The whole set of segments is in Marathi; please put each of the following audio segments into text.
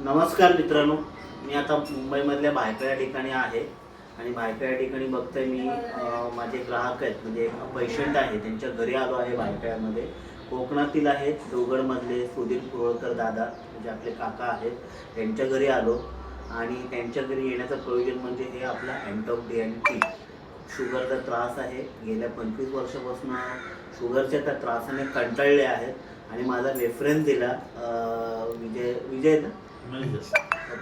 नमस्कार मित्रांनो मी आता मुंबईमधल्या भायखळा या ठिकाणी आहे आणि भायखळा या ठिकाणी बघतोय मी माझे ग्राहक आहेत म्हणजे एक पेशंट आहे त्यांच्या घरी आलो आहे बायकाळ्यामध्ये कोकणातील आहेत देवगडमधले सुधीर कुरळकर दादा म्हणजे आपले काका आहेत त्यांच्या घरी आलो. आणि त्यांच्या घरी येण्याचं प्रयोजन म्हणजे हे आपला अँटॉक डी अँड टी शुगरचा त्रास आहे गेल्या पंचवीस वर्षापासून शुगरच्या त्या त्रासाने कंटाळले आहेत. आणि माझा रेफरन्स दिला विजय विजय ना?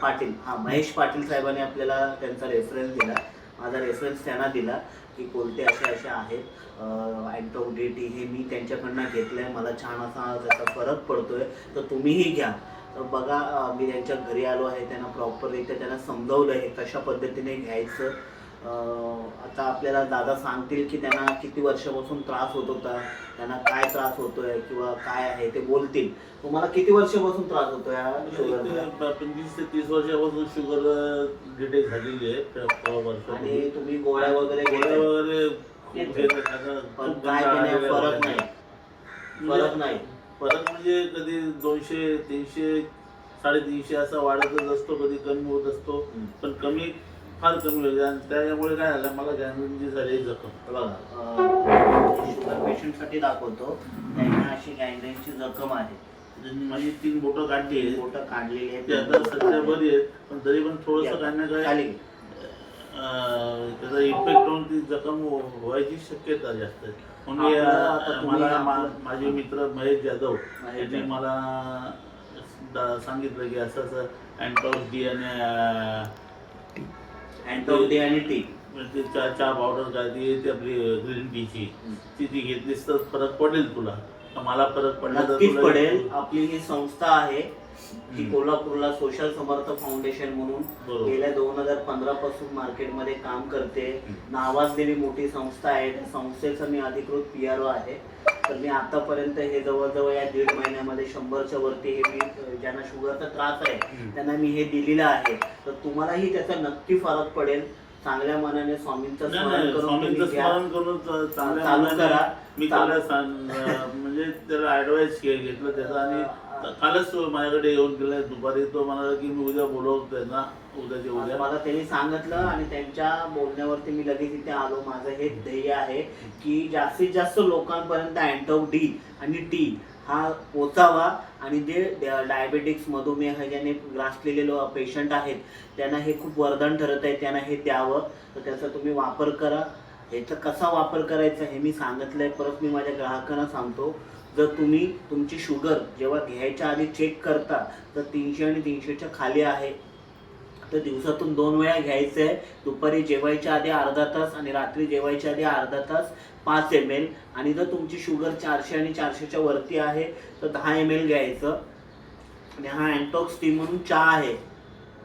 पाटील. हां महेश पाटील साहेबांनी आपल्याला त्यांचा रेफरन्स दिला. माझा रेफरन्स त्यांना दिला की कोणते असे असे आहेत. अँटॉक डी टी हे मी त्यांच्याकडनं घेतलं आहे मला छान असा त्याचा फरक पडतोय. तर तुम्हीही घ्या. तर बघा मी त्यांच्या घरी आलो आहे. त्यांना प्रॉपररित्या त्यांना समजवलं आहे. कशा पद्धतीने घ्यायचं. आता आपल्याला दादा सांगतील की त्यांना किती वर्षापासून त्रास होत होता त्यांना काय त्रास होतोय किंवा काय आहे ते बोलतील तुम्हाला किती वर्षापासून त्रास होतोय हा पंचवीस ते तीस वर्षापासून शुगर डिटेक्ट झालेली आहे आणि. तुम्ही गोळ्या वगैरे गोळ्या वगैरे खूप घेत आहे. आता पण खूप काय फरक. नाही फरक नाही फरक म्हणजे कधी दोनशे तीनशे साडेतीनशे असा वाढतच असतो कधी कमी होत असतो हम्म. पण कमी फार कमी होते आणि त्यामुळे काय झालं मला गॅनची झाली जखम. बघा. पेशंटसाठी दाखवतो. त्यांना अशी गँग्रेनची जखम आहे. माझी तीन बोटं काढली आहेत. बोटं काढलेली ती आता सध्या आहेत बरी आहेत पण तरी पण थोडंसं खाली अं, त्याचा इफेक्ट होऊन ती जखम हो- व्हायची शक्यता जास्त आहे. म्हणून मला माझे मित्र महेश जाधव यांनी. मला सांगितलं की असं असं अँटॉक्स डी आणि अँटॉक्डी आणि टी ते चहा चहा पावडर काय ती येते आपली ग्रीन टीची ती ती घेतलीस तर फरक पडेल तुला. मला फरक पडला तर नक्कीच तुला- पडेल. आपली ही संस्था आहे हम्म. कोल्हापूरला सोशल समर्थ फाउंडेशन म्हणून बरोबर. गेल्या दोन हजार पंधरा पासून मार्केटमध्ये काम करते. नावाजलेली मोठी संस्था आहे. त्या संस्थेचा मी अधिकृत पी आर ओ आहे. तर मी आतापर्यंत हे जवळजवळ या दीड महिन्यामध्ये शंभरच्या वरती हे मी ज्यांना शुगरचा त्रास आहे. त्यांना मी हे दिलेलं आहे तर तुम्हालाही त्याचा नक्की फरक पडेल चांगल्या मनाने स्वामींचं स्मरण करून. स्मरण करून चांगल्या चालू करा. मी त्याला अं, म्हणजे त्याला ऍडवाइस घेतलं त्याचा आणि कालच माझ्याकडे येऊन गेलाय. दुपारी तो म्हणाला की मी उद्या बोलवतोय ना. उद्याच्या आज उद्या मला त्यांनी सांगितलं आणि त्यांच्या बोलण्यावरती मी लगेच इथे आलो. माझं हे ध्येय आहे की जास्तीत जास्त लोकांपर्यंत अँटॉक डी आणि टी हा पोचावा. आणि जे डायबेटिक्स मधुमेह ज्याने ग्रासलेले पेशंट आहेत त्यांना हे खूप वरदान ठरत आहे. त्यांना हे द्यावं. तर त्याचा तुम्ही वापर करा. ह्याचा कसा वापर करायचा हे मी सांगितलंय. परत मी माझ्या ग्राहकांना सांगतो. जर तुम्ही तुमची शुगर जेव्हा घ्यायच्या आधी चेक करता तर तीनशे आणि तीनशेच्या खाली आहे. तर दिवसातून दोन वेळा घ्यायचं आहे. दुपारी जेवायच्या आधी अर्धा तास आणि रात्री जेवायच्या आधी अर्धा तास पाच एम एल आणि जर तुमची शुगर चारशे आणि चारशेच्या वरती आहे तर दहा एम एल घ्यायचं. आणि हा अँटॉक्स टी म्हणून चहा आहे.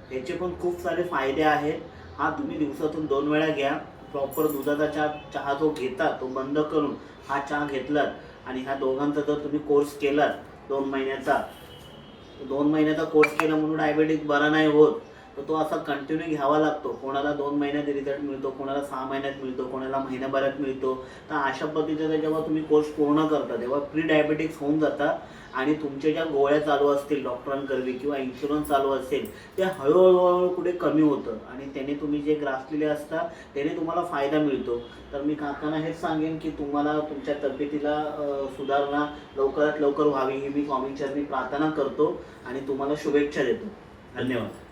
ह्याचे पण खूप सारे फायदे आहेत. हा तुम्ही दिवसातून दोन वेळा घ्या. प्रॉपर दुधाचा चहा चहा जो घेता तो बंद करून हा चहा घेतलात आणि ह्या दोघांचा जर तुम्ही कोर्स केलात दोन महिन्याचा दोन महिन्याचा कोर्स केला म्हणून डायबेटिक बरा नाही होत. तर तो असा कंटिन्यू घ्यावा लागतो. कोणाला दोन महिन्यात रिझल्ट मिळतो कोणाला सहा महिन्यात मिळतो कोणाला महिन्याभरात मिळतो. तर अशा पद्धतीचा जेव्हा तुम्ही कोर्स पूर्ण करता तेव्हा प्री डायबेटिक्स होऊन जाता आणि तुमच्या ज्या गोळ्या चालू असतील डॉक्टरांकरवी किंवा इन्शुरन्स चालू असेल ते हळूहळू कुठे कमी होतं. आणि त्याने तुम्ही जे ग्रासलेले असता त्याने तुम्हाला फायदा मिळतो. तर मी काकांना हेच सांगेन की तुम्हाला तुमच्या तब्येतीला सुधारणा लवकरात लवकर व्हावी ही मी स्वामींचरणी प्रार्थना करतो आणि तुम्हाला शुभेच्छा देतो. धन्यवाद.